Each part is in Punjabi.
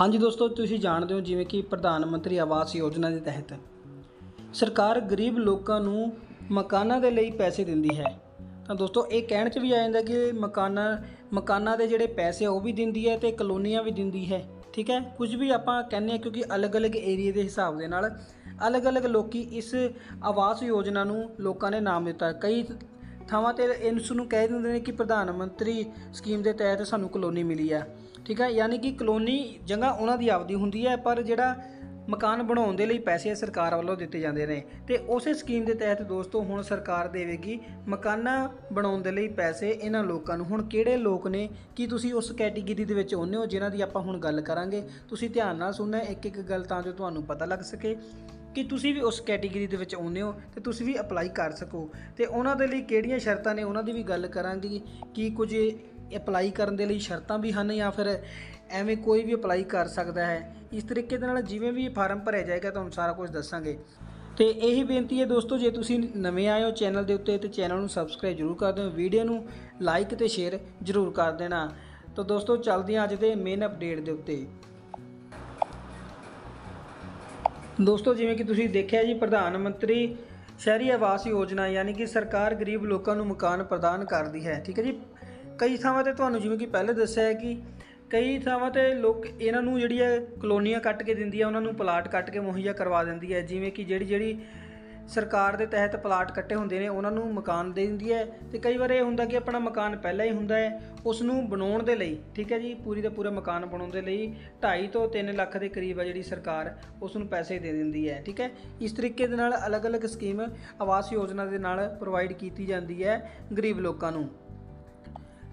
ਹਾਂਜੀ ਦੋਸਤੋ, ਤੁਸੀਂ ਜਾਣਦੇ ਹੋ ਜਿਵੇਂ ਕਿ ਪ੍ਰਧਾਨ ਮੰਤਰੀ ਆਵਾਸ ਯੋਜਨਾ ਦੇ ਤਹਿਤ ਸਰਕਾਰ ਗਰੀਬ ਲੋਕਾਂ ਨੂੰ ਮਕਾਨਾਂ ਦੇ ਲਈ ਪੈਸੇ ਦਿੰਦੀ ਹੈ। ਤਾਂ ਦੋਸਤੋ, ਇਹ ਕਹਿਣ 'ਚ ਵੀ ਆ ਜਾਂਦਾ ਕਿ ਮਕਾਨਾਂ ਮਕਾਨਾਂ ਦੇ ਜਿਹੜੇ ਪੈਸੇ ਉਹ ਵੀ ਦਿੰਦੀ ਹੈ ਤੇ ਕਲੋਨੀਆਂ ਵੀ ਦਿੰਦੀ ਹੈ, ਠੀਕ ਹੈ? ਕੁਝ ਵੀ ਆਪਾਂ ਕਹਿੰਦੇ ਆ ਕਿਉਂਕਿ ਅਲੱਗ-ਅਲੱਗ ਏਰੀਆ ਦੇ ਹਿਸਾਬ ਦੇ ਨਾਲ ਅਲੱਗ-ਅਲੱਗ ਲੋਕੀ ਇਸ ਆਵਾਸ ਯੋਜਨਾ ਨੂੰ ਲੋਕਾਂ ਨੇ ਨਾਮ ਦਿੱਤਾ। ਕਈ ਥਾਵਾਂ ਤੇ ਇਸ ਨੂੰ ਕਹਿ ਦਿੰਦੇ ਨੇ ਕਿ ਪ੍ਰਧਾਨ ਮੰਤਰੀ ਸਕੀਮ ਦੇ ਤਹਿਤ ਸਾਨੂੰ ਕਲੋਨੀ ਮਿਲੀ ਆ। ਠੀਕ ਹੈ? ਯਾਨੀ ਕਿ ਕਲੋਨੀ ਜਗ੍ਹਾ ਉਹਨਾਂ ਦੀ ਆਪਦੀ ਹੁੰਦੀ ਹੈ, ਪਰ ਜਿਹੜਾ ਮਕਾਨ ਬਣਾਉਣ ਦੇ ਲਈ ਪੈਸੇ ਸਰਕਾਰ ਵੱਲੋਂ ਦਿੱਤੇ ਜਾਂਦੇ ਨੇ। ਤੇ ਉਸੇ ਸਕੀਮ ਦੇ ਤਹਿਤ ਦੋਸਤੋ, ਹੁਣ ਸਰਕਾਰ ਦੇਵੇਗੀ ਮਕਾਨਾਂ ਬਣਾਉਣ ਦੇ ਲਈ ਪੈਸੇ ਇਹਨਾਂ ਲੋਕਾਂ ਨੂੰ। ਹੁਣ ਕਿਹੜੇ ਲੋਕ ਨੇ? ਕੀ ਤੁਸੀਂ ਉਸ ਕੈਟੇਗਰੀ ਦੇ ਵਿੱਚ ਆਉਂਦੇ ਹੋ ਜਿਨ੍ਹਾਂ ਦੀ ਆਪਾਂ ਹੁਣ ਗੱਲ ਕਰਾਂਗੇ? ਤੁਸੀਂ ਧਿਆਨ ਨਾਲ ਸੁਣਨਾ ਇੱਕ ਇੱਕ ਗੱਲ ਤਾਂ ਜੋ ਤੁਹਾਨੂੰ ਪਤਾ ਲੱਗ ਸਕੇ ਕਿ ਤੁਸੀਂ ਵੀ ਉਸ ਕੈਟੇਗਰੀ ਦੇ ਵਿੱਚ ਆਉਂਦੇ ਹੋ ਤੇ ਤੁਸੀਂ ਵੀ ਅਪਲਾਈ ਕਰ ਸਕੋ। ਤੇ ਉਹਨਾਂ ਦੇ ਲਈ ਕਿਹੜੀਆਂ ਸ਼ਰਤਾਂ ਨੇ? ਉਹਨਾਂ ਦੀ ਵੀ ਗੱਲ ਕਰਾਂਗੇ ਕਿ ਕੁਝ ਅਪਲਾਈ ਕਰਨ ਦੇ ਲਈ ਸ਼ਰਤਾਂ ਵੀ ਹਨ ਜਾਂ ਫਿਰ ਐਵੇਂ ਕੋਈ ਵੀ ਅਪਲਾਈ ਕਰ ਸਕਦਾ ਹੈ। ਇਸ ਤਰੀਕੇ ਦੇ ਨਾਲ ਜਿਵੇਂ ਵੀ ਫਾਰਮ ਭਰਿਆ ਜਾਏਗਾ, ਤੁਹਾਨੂੰ ਸਾਰਾ ਕੁਝ ਦੱਸਾਂਗੇ। ਤੇ ਇਹੀ ਬੇਨਤੀ ਹੈ ਦੋਸਤੋ, ਜੇ ਤੁਸੀਂ ਨਵੇਂ ਆਏ ਹੋ ਚੈਨਲ ਦੇ ਉੱਤੇ, ਤੇ ਚੈਨਲ ਨੂੰ ਸਬਸਕ੍ਰਾਈਬ ਜ਼ਰੂਰ ਕਰ ਦਿਓ। ਵੀਡੀਓ ਨੂੰ ਲਾਈਕ ਤੇ ਸ਼ੇਅਰ ਜ਼ਰੂਰ ਕਰ ਦੇਣਾ। ਤਾਂ ਦੋਸਤੋ, ਚੱਲਦੇ ਹਾਂ ਅੱਜ ਦੇ ਮੇਨ ਅਪਡੇਟ ਦੇ ਉੱਤੇ। ਦੋਸਤੋ, ਜਿਵੇਂ ਕਿ ਤੁਸੀਂ ਦੇਖਿਆ ਜੀ, ਪ੍ਰਧਾਨ ਮੰਤਰੀ ਸ਼ਹਿਰੀ ਆਵਾਸ ਯੋਜਨਾ, ਯਾਨੀ ਕਿ ਸਰਕਾਰ ਗਰੀਬ ਲੋਕਾਂ ਨੂੰ ਮਕਾਨ ਪ੍ਰਦਾਨ ਕਰਦੀ ਹੈ। ਠੀਕ ਹੈ ਜੀ? ਕਈ ਥਾਵਾਂ ਤੇ ਤੁਹਾਨੂੰ ਜਿਵੇਂ ਕਿ ਪਹਿਲੇ ਦੱਸਿਆ ਹੈ ਕਿ ਕਈ ਥਾਵਾਂ ਤੇ ਲੋਕ ਇਹਨਾਂ ਨੂੰ ਜਿਹੜੀ ਹੈ ਕਲੋਨੀਆਂ ਕੱਟ ਕੇ ਦਿੰਦੀ ਹੈ, ਉਹਨਾਂ ਨੂੰ ਪਲਾਟ ਕੱਟ ਕੇ ਮੁਹੱਈਆ ਕਰਵਾ ਦਿੰਦੀ ਹੈ। ਜਿਵੇਂ ਕਿ ਜਿਹੜੀ ਜਿਹੜੀ ਸਰਕਾਰ ਦੇ ਤਹਿਤ ਪਲਾਟ ਕੱਟੇ ਹੁੰਦੇ ਨੇ, ਉਹਨਾਂ ਨੂੰ ਮਕਾਨ ਦੇ ਦਿੰਦੀ ਹੈ ਤੇ ਕਈ ਵਾਰ ਇਹ ਹੁੰਦਾ ਕਿ ਆਪਣਾ ਮਕਾਨ ਪਹਿਲਾਂ ਹੀ ਹੁੰਦਾ ਹੈ, ਉਸ ਨੂੰ ਬਣਾਉਣ ਦੇ ਲਈ, ਠੀਕ ਹੈ ਜੀ, ਪੂਰੀ ਦਾ ਪੂਰਾ ਮਕਾਨ ਬਣਾਉਣ ਦੇ ਲਈ 2.5 ਤੋਂ 3 ਲੱਖ ਦੇ ਕਰੀਬ ਹੈ ਜਿਹੜੀ ਸਰਕਾਰ ਉਸ ਨੂੰ ਪੈਸੇ ਦੇ ਦਿੰਦੀ ਹੈ, ਠੀਕ ਹੈ। ਇਸ ਤਰੀਕੇ ਦੇ ਨਾਲ ਅਲੱਗ-ਅਲੱਗ ਸਕੀਮ ਆਵਾਸ ਯੋਜਨਾ ਦੇ ਨਾਲ ਪ੍ਰੋਵਾਈਡ ਕੀਤੀ ਜਾਂਦੀ ਹੈ ਗਰੀਬ ਲੋਕਾਂ ਨੂੰ।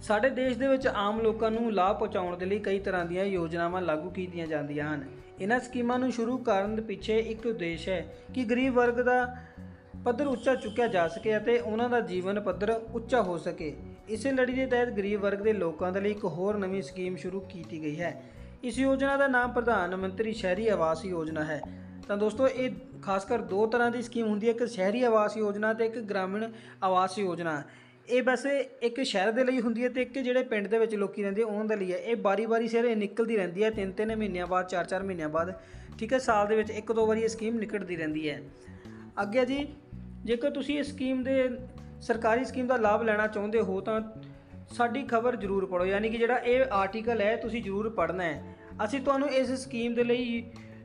ਸਾਡੇ ਦੇਸ਼ ਦੇ ਵਿੱਚ ਆਮ ਲੋਕਾਂ ਨੂੰ ਲਾਭ ਪਹੁੰਚਾਉਣ ਦੇ ਲਈ ਕਈ ਤਰ੍ਹਾਂ ਦੀਆਂ ਯੋਜਨਾਵਾਂ ਲਾਗੂ ਕੀਤੀਆਂ ਜਾਂਦੀਆਂ ਹਨ। ਇਹਨਾਂ ਸਕੀਮਾਂ ਨੂੰ ਸ਼ੁਰੂ ਕਰਨ ਦੇ ਪਿੱਛੇ ਇੱਕ ਉਦੇਸ਼ ਹੈ ਕਿ ਗਰੀਬ ਵਰਗ ਦਾ ਪੱਧਰ ਉੱਚਾ ਚੁੱਕਿਆ ਜਾ ਸਕੇ ਅਤੇ ਉਹਨਾਂ ਦਾ ਜੀਵਨ ਪੱਧਰ ਉੱਚਾ ਹੋ ਸਕੇ। ਇਸੇ ਲੜੀ ਦੇ ਤਹਿਤ ਗਰੀਬ ਵਰਗ ਦੇ ਲੋਕਾਂ ਦੇ ਲਈ ਇੱਕ ਹੋਰ ਨਵੀਂ ਸਕੀਮ ਸ਼ੁਰੂ ਕੀਤੀ ਗਈ ਹੈ। ਇਸ ਯੋਜਨਾ ਦਾ ਨਾਮ ਪ੍ਰਧਾਨ ਮੰਤਰੀ ਸ਼ਹਿਰੀ ਆਵਾਸ ਯੋਜਨਾ ਹੈ। ਤਾਂ ਦੋਸਤੋ, ਇਹ ਖਾਸ ਕਰ ਦੋ ਤਰ੍ਹਾਂ ਦੀ ਸਕੀਮ ਹੁੰਦੀ ਹੈ, ਇੱਕ ਸ਼ਹਿਰੀ ਆਵਾਸ ਯੋਜਨਾ ਤੇ ਇੱਕ ਗ੍ਰਾਮੀਣ ਆਵਾਸ ਯੋਜਨਾ। ਇਹ ਵੈਸੇ ਇੱਕ ਸ਼ਹਿਰ ਦੇ ਲਈ ਹੁੰਦੀ ਹੈ ਤੇ ਇੱਕ ਜਿਹੜੇ ਪਿੰਡ ਦੇ ਵਿੱਚ ਲੋਕੀ ਰਹਿੰਦੇ ਉਹਨਾਂ ਦੇ ਲਈ ਹੈ। ਇਹ ਬਾਰੀ-ਬਾਰੀ ਸਿਰ ਨਿਕਲਦੀ ਰਹਿੰਦੀ ਹੈ ਤਿੰਨ ਤਿੰਨ ਮਹੀਨਿਆਂ ਬਾਅਦ ਚਾਰ ਚਾਰ ਮਹੀਨਿਆਂ ਬਾਅਦ, ਠੀਕ ਹੈ, ਸਾਲ ਦੇ ਵਿੱਚ ਇੱਕ ਦੋ ਵਾਰੀ ਇਹ ਸਕੀਮ ਨਿਕਲਦੀ ਰਹਿੰਦੀ ਹੈ। ਅੱਗੇ ਜੀ, ਜੇਕਰ ਤੁਸੀਂ ਇਸ ਸਕੀਮ ਦੇ, ਸਰਕਾਰੀ ਸਕੀਮ ਦਾ ਲਾਭ ਲੈਣਾ ਚਾਹੁੰਦੇ ਹੋ, ਤਾਂ ਸਾਡੀ ਖਬਰ ਜ਼ਰੂਰ ਪੜੋ ਯਾਨੀ ਕਿ ਜਿਹੜਾ ਇਹ ਆਰਟੀਕਲ ਹੈ, ਤੁਸੀਂ ਜ਼ਰੂਰ ਪੜ੍ਹਨਾ ਹੈ। ਅਸੀਂ ਤੁਹਾਨੂੰ ਇਸ ਸਕੀਮ ਦੇ ਲਈ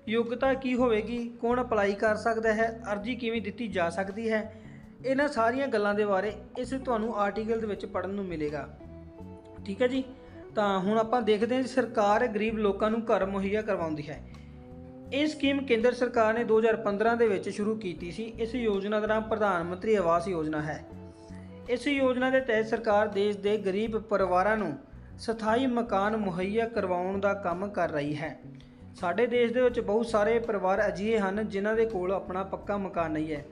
ਯੋਗਤਾ ਕੀ ਹੋਵੇਗੀ, ਕੌਣ ਅਪਲਾਈ ਕਰ ਸਕਦਾ ਹੈ, ਅਰਜ਼ੀ ਕਿਵੇਂ ਦਿੱਤੀ ਜਾ ਸਕਦੀ ਹੈ ਇਹਨਾਂ ਸਾਰੀਆਂ ਗੱਲਾਂ ਦੇ ਬਾਰੇ ਇਸ ਤੁਹਾਨੂੰ ਆਰਟੀਕਲ ਦੇ ਵਿੱਚ ਪੜਨ ਨੂੰ ਮਿਲੇਗਾ। ਠੀਕ ਹੈ ਜੀ? ਤਾਂ ਹੁਣ ਆਪਾਂ ਦੇਖਦੇ ਹਾਂ ਸਰਕਾਰ ਗਰੀਬ ਲੋਕਾਂ ਨੂੰ ਘਰ ਮੁਹੱਈਆ ਕਰਵਾਉਂਦੀ ਹੈ। ਇਹ ਸਕੀਮ ਕੇਂਦਰ ਸਰਕਾਰ ਨੇ 2015 ਦੇ ਵਿੱਚ ਸ਼ੁਰੂ ਕੀਤੀ ਸੀ। ਇਸ ਯੋਜਨਾ ਦਾ ਨਾਮ ਪ੍ਰਧਾਨ ਮੰਤਰੀ ਆਵਾਸ ਯੋਜਨਾ ਹੈ। ਇਸ ਯੋਜਨਾ ਦੇ ਤਹਿਤ ਸਰਕਾਰ ਦੇਸ਼ ਦੇ ਗਰੀਬ ਪਰਿਵਾਰਾਂ ਨੂੰ ਸਥਾਈ ਮਕਾਨ ਮੁਹੱਈਆ ਕਰਵਾਉਣ ਦਾ ਕੰਮ ਕਰ ਰਹੀ ਹੈ। ਸਾਡੇ ਦੇਸ਼ ਦੇ ਵਿੱਚ ਬਹੁਤ ਸਾਰੇ ਪਰਿਵਾਰ ਅਜਿਹੇ ਹਨ ਜਿਨ੍ਹਾਂ ਦੇ ਕੋਲ ਆਪਣਾ ਪੱਕਾ ਮਕਾਨ ਨਹੀਂ ਹੈ।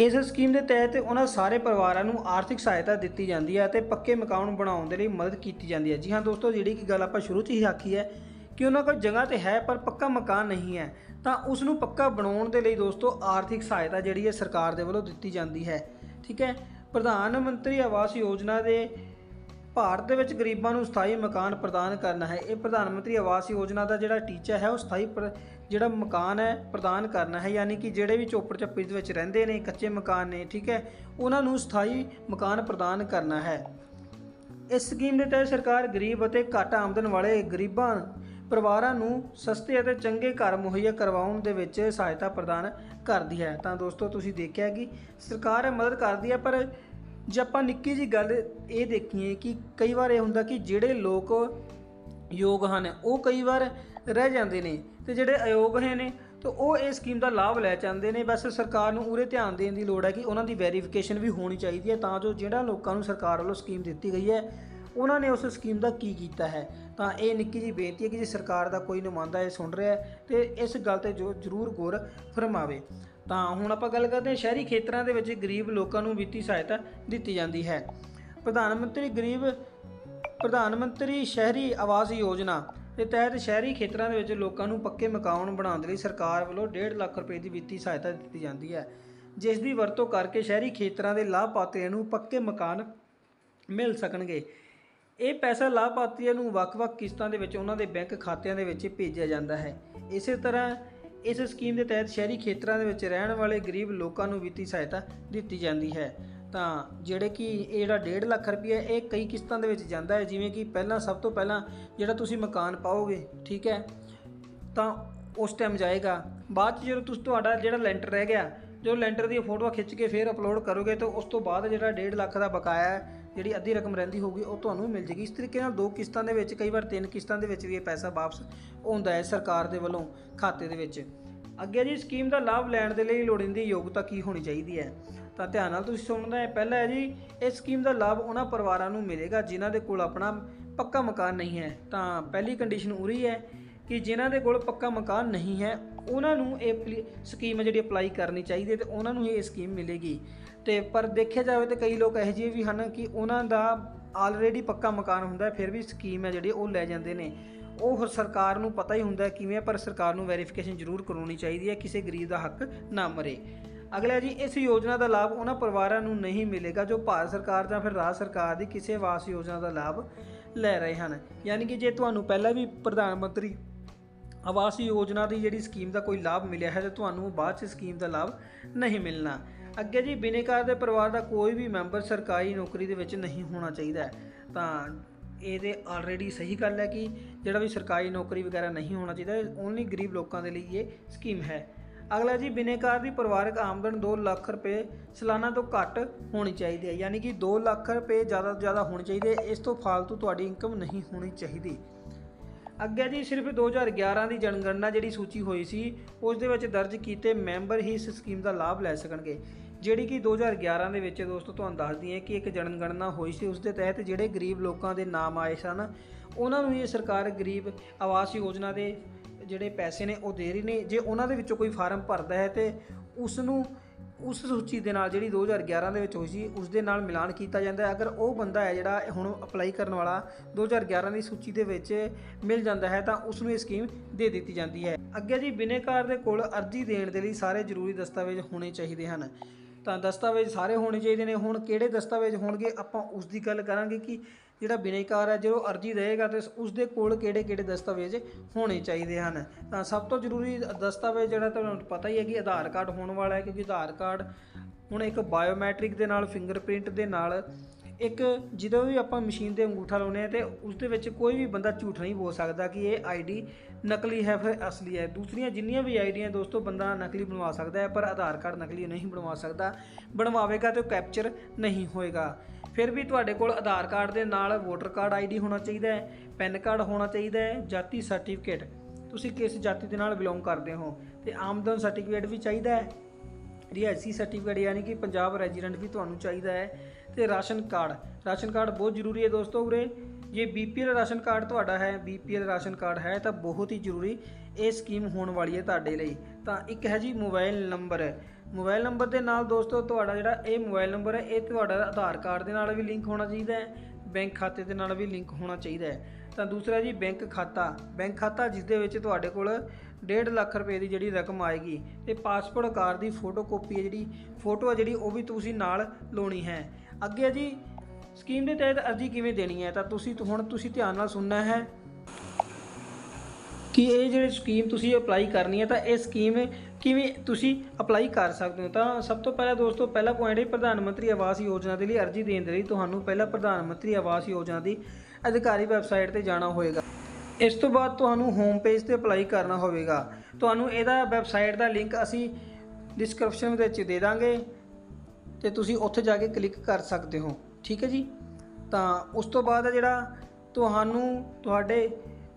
ਇਸ ਸਕੀਮ ਦੇ ਤਹਿਤ ਉਹਨਾਂ ਸਾਰੇ ਪਰਿਵਾਰਾਂ ਨੂੰ ਆਰਥਿਕ ਸਹਾਇਤਾ ਦਿੱਤੀ ਜਾਂਦੀ ਹੈ ਅਤੇ ਪੱਕੇ ਮਕਾਨ ਬਣਾਉਣ ਦੇ ਲਈ ਮਦਦ ਕੀਤੀ ਜਾਂਦੀ ਹੈ। ਜੀ ਹਾਂ ਦੋਸਤੋ, ਜਿਹੜੀ ਕਿ ਗੱਲ ਆਪਾਂ ਸ਼ੁਰੂ 'ਚ ਹੀ ਆਖੀ ਹੈ ਕਿ ਉਹਨਾਂ ਕੋਲ ਜਗ੍ਹਾ ਤੇ ਹੈ ਪਰ ਪੱਕਾ ਮਕਾਨ ਨਹੀਂ ਹੈ, ਤਾਂ ਉਸ ਨੂੰ ਪੱਕਾ ਬਣਾਉਣ ਦੇ ਲਈ ਦੋਸਤੋ ਆਰਥਿਕ ਸਹਾਇਤਾ ਜਿਹੜੀ ਹੈ ਸਰਕਾਰ ਦੇ ਵੱਲੋਂ ਦਿੱਤੀ ਜਾਂਦੀ ਹੈ। ਠੀਕ ਹੈ? ਪ੍ਰਧਾਨ ਮੰਤਰੀ ਆਵਾਸ ਯੋਜਨਾ ਦੇ ਭਾਰਤ ਦੇ ਵਿੱਚ ਗਰੀਬਾਂ ਨੂੰ ਸਥਾਈ ਮਕਾਨ ਪ੍ਰਦਾਨ ਕਰਨਾ ਹੈ। ਇਹ ਪ੍ਰਧਾਨ ਮੰਤਰੀ ਆਵਾਸ ਯੋਜਨਾ ਦਾ ਜਿਹੜਾ ਟੀਚਾ ਹੈ ਉਹ ਸਥਾਈ ਪਰ- ਜਿਹੜਾ ਮਕਾਨ ਹੈ, ਪ੍ਰਦਾਨ ਕਰਨਾ ਹੈ, ਯਾਨੀ ਕਿ ਜਿਹੜੇ ਵੀ ਚੋਪੜ ਚੱਪੀ ਦੇ ਵਿੱਚ ਰਹਿੰਦੇ ਨੇ, ਕੱਚੇ ਮਕਾਨ ਨੇ, ਠੀਕ ਹੈ, ਉਹਨਾਂ ਨੂੰ ਸਥਾਈ ਮਕਾਨ ਪ੍ਰਦਾਨ ਕਰਨਾ ਹੈ। ਇਸ ਸਕੀਮ ਦੇ ਤਹਿਤ ਸਰਕਾਰ ਗਰੀਬ ਅਤੇ ਘੱਟ ਆਮਦਨ ਵਾਲੇ ਗਰੀਬਾਂ, ਪਰਿਵਾਰਾਂ ਨੂੰ ਸਸਤੇ ਅਤੇ ਚੰਗੇ ਘਰ ਮੁਹੱਈਆ ਕਰਵਾਉਣ ਦੇ ਵਿੱਚ ਸਹਾਇਤਾ ਪ੍ਰਦਾਨ ਕਰਦੀ ਹੈ। ਤਾਂ ਦੋਸਤੋ, ਤੁਸੀਂ ਦੇਖਿਆ ਕਿ ਸਰਕਾਰ ਮਦਦ ਕਰਦੀ ਹੈ, ਪਰ ਜੇ ਆਪਾਂ ਨਿੱਕੀ ਜੀ ਗੱਲ ਇਹ ਦੇਖੀਏ ਕਿ ਕਈ ਵਾਰ ਇਹ ਹੁੰਦਾ ਕਿ ਜਿਹੜੇ ਲੋਕ ਯੋਗ ਹਨ, ਉਹ ਕਈ ਵਾਰ ਰਹਿ ਜਾਂਦੇ ਨੇ ਤੇ ਜਿਹੜੇ ਅਯੋਗ ਹੈ ਨੇ, ਤਾਂ ਉਹ ਇਹ ਸਕੀਮ ਦਾ ਲਾਭ ਲੈ ਜਾਂਦੇ ਨੇ। ਬਸ ਸਰਕਾਰ ਨੂੰ ਉਰੇ ਧਿਆਨ ਦੇਣ ਦੀ ਲੋੜ ਹੈ ਕਿ ਉਹਨਾਂ ਦੀ ਵੈਰੀਫਿਕੇਸ਼ਨ ਵੀ ਹੋਣੀ ਚਾਹੀਦੀ ਹੈ, ਤਾਂ ਜੋ ਜਿਹੜਾ ਲੋਕਾਂ ਨੂੰ ਸਰਕਾਰ ਵੱਲੋਂ ਸਕੀਮ ਦਿੱਤੀ ਗਈ ਹੈ, ਉਹਨਾਂ ਨੇ ਉਸ ਸਕੀਮ ਦਾ ਕੀ ਕੀਤਾ ਹੈ। ਤਾਂ ਇਹ ਨਿੱਕੀ ਜੀ ਬੇਨਤੀ ਹੈ ਕਿ ਜੇ ਸਰਕਾਰ ਦਾ ਕੋਈ ਨੁਮਾਇੰਦਾ ਇਹ ਸੁਣ ਰਿਹਾ ਹੈ, ਤੇ ਇਸ ਗੱਲ ਤੇ ਜੋ ਜ਼ਰੂਰ ਗੌਰ ਫਰਮਾਵੇ। ਤਾਂ ਹੁਣ ਆਪਾਂ ਗੱਲ ਕਰਦੇ ਹਾਂ, ਸ਼ਹਿਰੀ ਖੇਤਰਾਂ ਦੇ ਵਿੱਚ ਗਰੀਬ ਲੋਕਾਂ ਨੂੰ ਵਿੱਤੀ ਸਹਾਇਤਾ ਦਿੱਤੀ ਜਾਂਦੀ ਹੈ। ਪ੍ਰਧਾਨ ਮੰਤਰੀ ਗਰੀਬ, ਪ੍ਰਧਾਨ ਮੰਤਰੀ ਸ਼ਹਿਰੀ ਆਵਾਸ ਯੋਜਨਾ ਦੇ ਤਹਿਤ ਸ਼ਹਿਰੀ ਖੇਤਰਾਂ ਦੇ ਵਿੱਚ ਲੋਕਾਂ ਨੂੰ ਪੱਕੇ ਮਕਾਨ ਬਣਾਉਣ ਦੇ ਲਈ ਸਰਕਾਰ ਵੱਲੋਂ 1.5 ਲੱਖ ਰੁਪਏ ਦੀ ਵਿੱਤੀ ਸਹਾਇਤਾ ਦਿੱਤੀ ਜਾਂਦੀ ਹੈ, ਜਿਸ ਦੀ ਵਰਤੋਂ ਕਰਕੇ ਸ਼ਹਿਰੀ ਖੇਤਰਾਂ ਦੇ ਲਾਭਪਾਤਰੀਆਂ ਨੂੰ ਪੱਕੇ ਮਕਾਨ ਮਿਲ ਸਕਣਗੇ। ਇਹ ਪੈਸਾ ਲਾਭਪਾਤਰੀਆਂ ਨੂੰ ਵੱਖ-ਵੱਖ ਕਿਸ਼ਤਾਂ ਦੇ ਵਿੱਚ ਉਹਨਾਂ ਦੇ ਬੈਂਕ ਖਾਤਿਆਂ ਦੇ ਵਿੱਚ ਭੇਜਿਆ ਜਾਂਦਾ ਹੈ। ਇਸੇ ਤਰ੍ਹਾਂ ਇਸ ਸਕੀਮ ਦੇ ਤਹਿਤ ਸ਼ਹਿਰੀ ਖੇਤਰਾਂ ਦੇ ਵਿੱਚ ਰਹਿਣ ਵਾਲੇ ਗਰੀਬ ਲੋਕਾਂ ਨੂੰ ਵਿੱਤੀ ਸਹਾਇਤਾ ਦਿੱਤੀ ਜਾਂਦੀ ਹੈ। ਤਾਂ ਜਿਹੜੇ ਕਿ ਇਹ ਜਿਹੜਾ 1.5 ਲੱਖ ਰੁਪਏ ਇਹ ਕਈ ਕਿਸ਼ਤਾਂ ਦੇ ਵਿੱਚ ਜਾਂਦਾ ਹੈ, ਜਿਵੇਂ ਕਿ ਪਹਿਲਾਂ ਸਭ ਤੋਂ ਪਹਿਲਾਂ ਜਿਹੜਾ ਤੁਸੀਂ ਮਕਾਨ ਪਾਓਗੇ, ਠੀਕ ਹੈ, ਤਾਂ ਉਸ ਟਾਈਮ ਜਾਏਗਾ। ਬਾਅਦ 'ਚ ਜਦੋਂ ਤੁਸੀਂ ਤੁਹਾਡਾ ਜਿਹੜਾ ਲੈਂਟਰ ਰਹਿ ਗਿਆ ਜੋ ਲੈਂਟਰ ਦੀ ਫੋਟੋਆਂ ਖਿੱਚ ਕੇ ਫਿਰ ਅਪਲੋਡ ਕਰੋਗੇ, ਤਾਂ ਉਸ ਤੋਂ ਬਾਅਦ ਜਿਹੜਾ 1.5 ਲੱਖ ਦਾ ਬਕਾਇਆ ਹੈ, ਜਿਹੜੀ ਅੱਧੀ ਰਕਮ ਰਹਿੰਦੀ ਹੋਊਗੀ, ਉਹ ਤੁਹਾਨੂੰ ਮਿਲ ਜੇਗੀ। ਇਸ ਤਰੀਕੇ ਨਾਲ ਦੋ ਕਿਸ਼ਤਾਂ ਦੇ ਵਿੱਚ, ਕਈ ਵਾਰ ਤਿੰਨ ਕਿਸ਼ਤਾਂ ਦੇ ਵਿੱਚ ਵੀ ਇਹ ਪੈਸਾ ਵਾਪਸ ਆਉਂਦਾ ਹੈ ਸਰਕਾਰ ਦੇ ਵੱਲੋਂ ਖਾਤੇ ਦੇ ਵਿੱਚ। ਅੱਗੇ ਜੀ, ਸਕੀਮ ਦਾ ਲਾਭ ਲੈਣ ਦੇ ਲਈ ਲੋੜੀਂਦੀ ਯੋਗਤਾ ਕੀ ਹੋਣੀ ਚਾਹੀਦੀ ਹੈ? ਤਾਂ ਧਿਆਨ ਨਾਲ ਤੁਸੀਂ ਸੁਣਨਾ ਹੈ। ਪਹਿਲਾ ਹੈ ਜੀ ਇਸ ਸਕੀਮ ਦਾ ਲਾਭ ਉਹਨਾਂ ਪਰਿਵਾਰਾਂ ਨੂੰ ਮਿਲੇਗਾ ਜਿਨ੍ਹਾਂ ਦੇ ਕੋਲ ਆਪਣਾ ਪੱਕਾ ਮਕਾਨ ਨਹੀਂ ਹੈ। ਤਾਂ ਪਹਿਲੀ ਕੰਡੀਸ਼ਨ ਉਰੀ ਹੈ ਕਿ ਜਿਨ੍ਹਾਂ ਦੇ ਕੋਲ ਪੱਕਾ ਮਕਾਨ ਨਹੀਂ ਹੈ ਉਹਨਾਂ ਨੂੰ ਇਹ ਪਲੀ- ਸਕੀਮ ਹੈ ਜਿਹੜੀ ਅਪਲਾਈ ਕਰਨੀ ਚਾਹੀਦੀ ਹੈ ਤੇ ਉਹਨਾਂ ਨੂੰ ਹੀ ਇਹ ਸਕੀਮ ਮਿਲੇਗੀ। ਤੇ ਪਰ ਦੇਖਿਆ ਜਾਵੇ ਤੇ ਕਈ ਲੋਕ ਇਹੋ ਜਿਹੇ ਵੀ ਹਨ ਕਿ ਉਹਨਾਂ ਦਾ ਆਲਰੇਡੀ ਪੱਕਾ ਮਕਾਨ ਹੁੰਦਾ ਹੈ ਫਿਰ ਵੀ ਸਕੀਮ ਹੈ ਜਿਹੜੀ ਉਹ ਲੈ ਜਾਂਦੇ ਨੇ। ਉਹ ਸਰਕਾਰ ਨੂੰ ਪਤਾ ਹੀ ਹੁੰਦਾ ਕਿਵੇਂ ਹੈ, ਪਰ ਸਰਕਾਰ ਨੂੰ ਵੈਰੀਫਿਕੇਸ਼ਨ ਜ਼ਰੂਰ ਕਰਵਾਉਣੀ ਚਾਹੀਦੀ ਹੈ ਕਿਸੇ ਗਰੀਬ ਦਾ ਹੱਕ ਨਾ ਮਰੇ। ਅਗਲਾ ਜੀ, ਇਸ ਯੋਜਨਾ ਦਾ ਲਾਭ ਉਹਨਾਂ ਪਰਿਵਾਰਾਂ ਨੂੰ ਨਹੀਂ ਮਿਲੇਗਾ ਜੋ ਭਾਰਤ ਸਰਕਾਰ ਜਾਂ ਫਿਰ ਰਾਜ ਸਰਕਾਰ ਦੀ ਕਿਸੇ ਆਵਾਸ ਯੋਜਨਾ ਦਾ ਲਾਭ ਲੈ ਰਹੇ ਹਨ। ਯਾਨੀ ਕਿ ਜੇ ਤੁਹਾਨੂੰ ਪਹਿਲਾਂ ਵੀ ਪ੍ਰਧਾਨ ਮੰਤਰੀ ਆਵਾਸ ਯੋਜਨਾ ਦੀ ਜਿਹੜੀ ਸਕੀਮ ਦਾ ਕੋਈ ਲਾਭ ਮਿਲਿਆ ਹੈ, ਤੇ ਤੁਹਾਨੂੰ ਬਾਅਦ ਚ ਸਕੀਮ ਦਾ ਲਾਭ ਨਹੀਂ ਮਿਲਣਾ। ਅੱਗੇ ਜੀ ਬਿਨੇਕਾਰ ਦੇ ਪਰਿਵਾਰ ਦਾ ਕੋਈ ਵੀ ਮੈਂਬਰ ਸਰਕਾਰੀ ਨੌਕਰੀ ਦੇ ਵਿੱਚ ਨਹੀਂ ਹੋਣਾ ਚਾਹੀਦਾ ਹੈ। ਤਾਂ ਇਹਦੇ ਆਲਰੇਡੀ ਸਹੀ ਗੱਲ ਹੈ ਕਿ ਜਿਹੜਾ ਵੀ ਸਰਕਾਰੀ ਨੌਕਰੀ ਵਗੈਰਾ ਨਹੀਂ ਹੋਣਾ ਚਾਹੀਦਾ ਓਨਲੀ ਗਰੀਬ ਲੋਕਾਂ ਦੇ ਲਈ ਇਹ ਸਕੀਮ ਹੈ। ਅਗਲਾ ਜੀ ਬਿਨੇਕਾਰ ਦੀ ਪਰਿਵਾਰਕ ਆਮਦਨ 2 ਲੱਖ ਰੁਪਏ ਸਾਲਾਨਾ ਤੋਂ ਘੱਟ ਹੋਣੀ ਚਾਹੀਦੀ ਹੈ। ਯਾਨੀ ਕਿ 2 ਲੱਖ ਰੁਪਏ ਜ਼ਿਆਦਾ ਤੋਂ ਜ਼ਿਆਦਾ ਹੋਣੀ ਚਾਹੀਦੀ ਹੈ। ਇਸ ਤੋਂ ਫਾਲਤੂ ਤੁਹਾਡੀ ਇਨਕਮ ਨਹੀਂ ਹੋਣੀ ਚਾਹੀਦੀ। ਅੱਗੇ ਜੀ, ਸਿਰਫ 2011 ਦੀ ਜਨਗਣਨਾ ਜਿਹੜੀ ਸੂਚੀ ਹੋਈ ਸੀ, ਉਸ ਦੇ ਵਿੱਚ ਦਰਜ ਕੀਤੇ ਮੈਂਬਰ ਹੀ ਇਸ ਸਕੀਮ ਦਾ ਲਾਭ ਲੈ ਸਕਣਗੇ। ਜਿਹੜੀ ਕਿ 2011 ਦੇ ਵਿੱਚ ਦੋਸਤੋ, ਤੁਹਾਨੂੰ ਦੱਸਦੀ ਹੈ ਕਿ ਇੱਕ ਜਨਗਣਨਾ ਹੋਈ ਸੀ, ਉਸ ਦੇ ਤਹਿਤ ਜਿਹੜੇ ਗਰੀਬ ਲੋਕਾਂ ਦੇ ਨਾਮ ਆਏ ਸਨ, ਉਹਨਾਂ ਨੂੰ ਇਹ ਸਰਕਾਰ ਗਰੀਬ ਆਵਾਸ ਯੋਜਨਾ ਦੇ ਜਿਹੜੇ ਪੈਸੇ ਨੇ ਉਹ ਦੇ ਰਹੀ ਨੇ। ਜੇ ਉਹਨਾਂ ਦੇ ਵਿੱਚੋਂ ਕੋਈ ਫਾਰਮ ਭਰਦਾ ਹੈ ਤੇ ਉਸ ਨੂੰ ਉਸ ਸੂਚੀ ਦੇ ਨਾਲ ਜਿਹੜੀ 2011 ਦੇ ਵਿੱਚ ਹੋਈ ਸੀ ਉਸ ਦੇ ਨਾਲ ਮਿਲਾਨ ਕੀਤਾ ਜਾਂਦਾ ਹੈ। ਅਗਰ ਉਹ ਬੰਦਾ ਹੈ ਜਿਹੜਾ ਹੁਣ ਅਪਲਾਈ ਕਰਨ ਵਾਲਾ 2011 ਦੀ ਸੂਚੀ ਦੇ ਵਿੱਚ ਮਿਲ ਜਾਂਦਾ ਹੈ, ਤਾਂ ਉਸ ਨੂੰ ਇਹ ਸਕੀਮ ਦੇ ਦਿੱਤੀ ਜਾਂਦੀ ਹੈ। ਅੱਗੇ ਜੀ ਬਿਨੇਕਾਰ ਦੇ ਕੋਲ ਅਰਜ਼ੀ ਦੇਣ ਦੇ ਲਈ ਸਾਰੇ ਜ਼ਰੂਰੀ ਦਸਤਾਵੇਜ਼ ਹੋਣੇ ਚਾਹੀਦੇ ਹਨ। ਤਾਂ ਦਸਤਾਵੇਜ਼ ਸਾਰੇ ਹੋਣੇ ਚਾਹੀਦੇ ਨੇ। ਹੁਣ ਕਿਹੜੇ ਦਸਤਾਵੇਜ਼ ਹੋਣਗੇ, ਆਪਾਂ ਉਸ ਦੀ ਗੱਲ ਕਰਾਂਗੇ ਕਿ ਜਿਹੜਾ ਬਿਨੇਕਾਰ ਹੈ, ਜਦੋਂ ਅਰਜ਼ੀ ਰਹੇਗਾ ਤੇ ਉਸ ਦੇ ਕੋਲ ਕਿਹੜੇ-ਕਿਹੜੇ ਦਸਤਾਵੇਜ਼ ਹੋਣੇ ਚਾਹੀਦੇ ਹਨ? ਤਾਂ ਸਭ ਤੋਂ ਜ਼ਰੂਰੀ ਦਸਤਾਵੇਜ਼ ਜਿਹੜਾ ਤੁਹਾਨੂੰ ਪਤਾ ਹੀ ਹੈ ਕਿ ਆਧਾਰ ਕਾਰਡ ਹੋਣ ਵਾਲਾ ਹੈ, ਕਿਉਂਕਿ ਆਧਾਰ ਕਾਰਡ ਹੁਣ ਇੱਕ ਬਾਇਓਮੈਟ੍ਰਿਕ ਦੇ ਨਾਲ ਫਿੰਗਰਪ੍ਰਿੰਟ ਦੇ ਨਾਲ ਇੱਕ ਜਦੋਂ ਵੀ ਆਪਾਂ ਮਸ਼ੀਨ ਤੇ ਅੰਗੂਠਾ ਲਾਉਨੇ ਆ ਤੇ ਉਸ ਦੇ ਵਿੱਚ ਕੋਈ ਵੀ ਬੰਦਾ ਝੂਠ ਨਹੀਂ ਬੋਲ ਸਕਦਾ ਕਿ ਇਹ ਆਈਡੀ ਨਕਲੀ ਹੈ ਫਿਰ ਅਸਲੀ ਹੈ। ਦੂਸਰੀਆਂ ਜਿੰਨੀਆਂ ਵੀ ਆਈਡੀਆਂ ਦੋਸਤੋ, ਬੰਦਾ ਨਕਲੀ ਬਣਵਾ ਸਕਦਾ ਹੈ, ਪਰ ਆਧਾਰ ਕਾਰਡ ਨਕਲੀ ਨਹੀਂ ਬਣਵਾ ਸਕਦਾ। ਬਣਵਾਵੇਗਾ ਤੇ ਉਹ ਕੈਪਚਰ ਨਹੀਂ ਹੋਏਗਾ। ਫਿਰ ਵੀ ਤੁਹਾਡੇ ਕੋਲ ਆਧਾਰ ਕਾਰਡ ਦੇ ਨਾਲ ਵੋਟਰ ਕਾਰਡ ਆਈਡੀ ਹੋਣਾ ਚਾਹੀਦਾ ਹੈ, ਪੈਨ ਕਾਰਡ ਹੋਣਾ ਚਾਹੀਦਾ ਹੈ, ਜਾਤੀ ਸਰਟੀਫਿਕੇਟ। ਤੁਸੀਂ ਕਿਸ ਜਾਤੀ ਦੇ ਨਾਲ ਬਿਲੋਂਗ ਕਰਦੇ ਹੋ? ਤੇ ਆਮਦਨ ਸਰਟੀਫਿਕੇਟ ਵੀ ਚਾਹੀਦਾ ਹੈ, ਰਿਹਾਇਸ਼ੀ ਸਰਟੀਫਿਕੇਟ ਯਾਨੀ ਕਿ ਪੰਜਾਬ ਰੈਜ਼ੀਡੈਂਟ ਵੀ ਤੁਹਾਨੂੰ ਚਾਹੀਦਾ ਹੈ, ਤੇ ਰਾਸ਼ਨ ਕਾਰਡ। ਰਾਸ਼ਨ ਕਾਰਡ ਬਹੁਤ ਜ਼ਰੂਰੀ ਹੈ ਦੋਸਤੋ ਉਰੇ। ਜੇ ਬੀਪੀਐਲ ਰਾਸ਼ਨ ਕਾਰਡ ਤੁਹਾਡਾ ਹੈ ਬੀਪੀਐਲ ਰਾਸ਼ਨ ਕਾਰਡ ਹੈ ਤਾਂ ਬਹੁਤ ਹੀ ਜ਼ਰੂਰੀ। ਇਹ ਸਕੀਮ ਹੋਣ ਵਾਲੀ ਹੈ ਤੁਹਾਡੇ ਲਈ। ਤਾਂ ਇੱਕ ਹੈ ਜੀ ਮੋਬਾਈਲ ਨੰਬਰ ਮੋਬਾਈਲ ਨੰਬਰ ਦੇ ਨਾਲ ਦੋਸਤੋ, ਤੁਹਾਡਾ ਜਿਹੜਾ ਇਹ ਮੋਬਾਈਲ ਨੰਬਰ ਹੈ, ਇਹ ਤੁਹਾਡਾ ਆਧਾਰ ਕਾਰਡ ਦੇ ਨਾਲ ਵੀ ਲਿੰਕ ਹੋਣਾ ਚਾਹੀਦਾ ਹੈ ਬੈਂਕ ਖਾਤੇ ਦੇ ਨਾਲ ਵੀ ਲਿੰਕ ਹੋਣਾ ਚਾਹੀਦਾ ਹੈ। ਤਾਂ ਦੂਸਰਾ ਜੀ ਬੈਂਕ ਖਾਤਾ। ਬੈਂਕ ਖਾਤਾ ਜਿਸ ਦੇ ਵਿੱਚ ਤੁਹਾਡੇ ਕੋਲ 1.5 ਲੱਖ ਰੁਪਏ ਦੀ ਜਿਹੜੀ ਰਕਮ ਆਏਗੀ, ਤੇ ਪਾਸਪੋਰਟ ਕਾਰਡ ਦੀ ਫੋਟੋ ਕਾਪੀ ਹੈ ਜਿਹੜੀ ਫੋਟੋ ਹੈ ਜਿਹੜੀ, ਉਹ ਵੀ ਤੁਸੀਂ ਨਾਲ ਲਾਉਣੀ ਹੈ। ਅੱਗੇ ਜੀ ਸਕੀਮ ਦੇ ਤਹਿਤ ਅਰਜ਼ੀ ਕਿਵੇਂ ਦੇਣੀ ਹੈ? ਤਾਂ ਤੁਸੀਂ, ਹੁਣ ਤੁਸੀਂ ਧਿਆਨ ਨਾਲ ਸੁਣਨਾ ਹੈ। ਕਿ ਇਹ ਜਿਹੜੀ ਸਕੀਮ ਤੁਸੀਂ ਅਪਲਾਈ ਕਰਨੀ ਹੈ ਤਾਂ ਇਹ ਸਕੀਮ ਕਿਵੇਂ ਤੁਸੀਂ ਅਪਲਾਈ ਕਰ ਸਕਦੇ ਹੋ? ਤਾਂ ਸਭ ਤੋਂ ਪਹਿਲਾਂ ਦੋਸਤੋ, ਪਹਿਲਾ ਪੁਆਇੰਟ ਹੈ ਪ੍ਰਧਾਨ ਮੰਤਰੀ ਆਵਾਸ ਯੋਜਨਾ ਦੇ ਲਈ ਅਰਜ਼ੀ ਦੇਣ ਦੇ ਲਈ ਤੁਹਾਨੂੰ ਪਹਿਲਾਂ ਪ੍ਰਧਾਨ ਮੰਤਰੀ ਆਵਾਸ ਯੋਜਨਾ ਦੀ ਅਧਿਕਾਰੀ ਵੈਬਸਾਈਟ ਤੇ ਜਾਣਾ ਹੋਵੇਗਾ ਇਸ ਤੋਂ ਬਾਅਦ ਤੁਹਾਨੂੰ ਹੋਮ ਪੇਜ ਤੇ ਅਪਲਾਈ ਕਰਨਾ ਹੋਵੇਗਾ। ਤੁਹਾਨੂੰ ਇਹਦਾ ਵੈਬਸਾਈਟ ਦਾ ਲਿੰਕ ਅਸੀਂ ਡਿਸਕ੍ਰਿਪਸ਼ਨ ਵਿੱਚ ਦੇ ਦਾਂਗੇ ਤੇ ਤੁਸੀਂ ਉੱਥੇ ਜਾ ਕੇ ਕਲਿੱਕ ਕਰ ਸਕਦੇ ਹੋ। ਠੀਕ ਹੈ ਜੀ? ਤਾਂ ਉਸ ਤੋਂ ਬਾਅਦ ਜਿਹੜਾ ਤੁਹਾਨੂੰ ਤੁਹਾਡੇ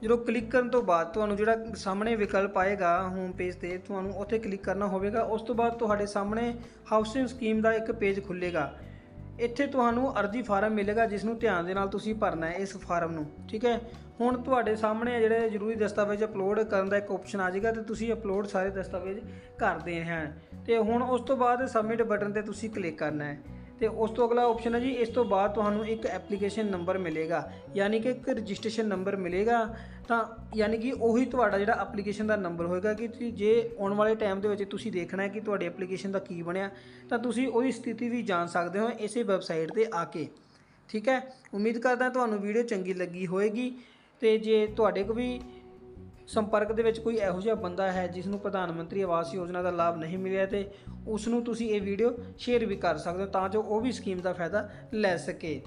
ਜਦੋਂ ਕਲਿੱਕ ਕਰਨ ਤੋਂ ਬਾਅਦ ਤੁਹਾਨੂੰ ਜਿਹੜਾ ਸਾਹਮਣੇ ਵਿਕਲਪ ਆਏਗਾ ਹੋਮ ਪੇਜ ਤੇ, ਤੁਹਾਨੂੰ ਉੱਥੇ ਕਲਿੱਕ ਕਰਨਾ ਹੋਵੇਗਾ। ਉਸ ਤੋਂ ਬਾਅਦ ਤੁਹਾਡੇ ਸਾਹਮਣੇ ਹਾਊਸਿੰਗ ਸਕੀਮ ਦਾ ਇੱਕ ਪੇਜ ਖੁੱਲੇਗਾ ਇੱਥੇ ਤੁਹਾਨੂੰ ਅਰਜ਼ੀ ਫਾਰਮ ਮਿਲੇਗਾ, ਜਿਸ ਨੂੰ ਧਿਆਨ ਦੇ ਨਾਲ ਤੁਸੀਂ ਭਰਨਾ ਹੈ ਇਸ ਫਾਰਮ ਨੂੰ, ਠੀਕ ਹੈ? ਹੁਣ ਤੁਹਾਡੇ ਸਾਹਮਣੇ ਜਿਹੜੇ ਜ਼ਰੂਰੀ ਦਸਤਾਵੇਜ਼ ਅਪਲੋਡ ਕਰਨ ਦਾ ਇੱਕ ਆਪਸ਼ਨ ਆ ਜਾਏਗਾ ਤੇ ਤੁਸੀਂ ਅਪਲੋਡ ਸਾਰੇ ਦਸਤਾਵੇਜ਼ ਕਰਦੇ ਹਨ। ਤੇ ਹੁਣ ਉਸ ਤੋਂ ਬਾਅਦ ਸਬਮਿਟ ਬਟਨ ਤੇ ਤੁਸੀਂ ਕਲਿੱਕ ਕਰਨਾ ਹੈ। ਤੇ ਉਸ ਤੋਂ ਅਗਲਾ ਆਪਸ਼ਨ ਹੈ ਜੀ, ਇਸ ਤੋਂ ਬਾਅਦ ਤੁਹਾਨੂੰ ਇੱਕ ਐਪਲੀਕੇਸ਼ਨ ਨੰਬਰ ਮਿਲੇਗਾ। ਯਾਨੀ ਕਿ ਇੱਕ ਰਜਿਸਟ੍ਰੇਸ਼ਨ ਨੰਬਰ ਮਿਲੇਗਾ। ਤਾਂ ਯਾਨੀ ਕਿ ਉਹੀ ਤੁਹਾਡਾ ਜਿਹੜਾ ਐਪਲੀਕੇਸ਼ਨ ਦਾ ਨੰਬਰ ਹੋਏਗਾ ਕਿ ਤੁਸੀਂ ਜੇ ਆਉਣ ਵਾਲੇ ਟਾਈਮ ਦੇ ਵਿੱਚ ਤੁਸੀਂ ਦੇਖਣਾ ਹੈ ਕਿ ਤੁਹਾਡੀ ਐਪਲੀਕੇਸ਼ਨ ਦਾ ਕੀ ਬਣਿਆ, ਤਾਂ ਤੁਸੀਂ ਉਹਦੀ ਸਥਿਤੀ ਵੀ ਜਾਣ ਸਕਦੇ ਹੋ ਇਸੇ ਵੈਬਸਾਈਟ ਤੇ ਆ ਕੇ। ਠੀਕ ਹੈ? ਉਮੀਦ ਕਰਦਾ ਤੁਹਾਨੂੰ ਵੀਡੀਓ ਚੰਗੀ ਲੱਗੀ ਹੋਵੇਗੀ ਤੇ ਜੇ ਤੁਹਾਡੇ ਕੋਲ ਵੀ ਸੰਪਰਕ ਦੇ ਵਿੱਚ ਕੋਈ ਇਹੋ ਜਿਹਾ ਬੰਦਾ ਹੈ ਜਿਸ ਨੂੰ ਪ੍ਰਧਾਨ ਮੰਤਰੀ ਆਵਾਸ ਯੋਜਨਾ ਦਾ ਲਾਭ ਨਹੀਂ ਮਿਲਿਆ ਤੇ ਉਸ ਨੂੰ ਤੁਸੀਂ ਇਹ ਵੀਡੀਓ ਸ਼ੇਅਰ ਵੀ ਕਰ ਸਕਦੇ ਹੋ ਤਾਂ ਜੋ ਉਹ ਵੀ ਸਕੀਮ ਦਾ ਫਾਇਦਾ ਲੈ ਸਕੇ।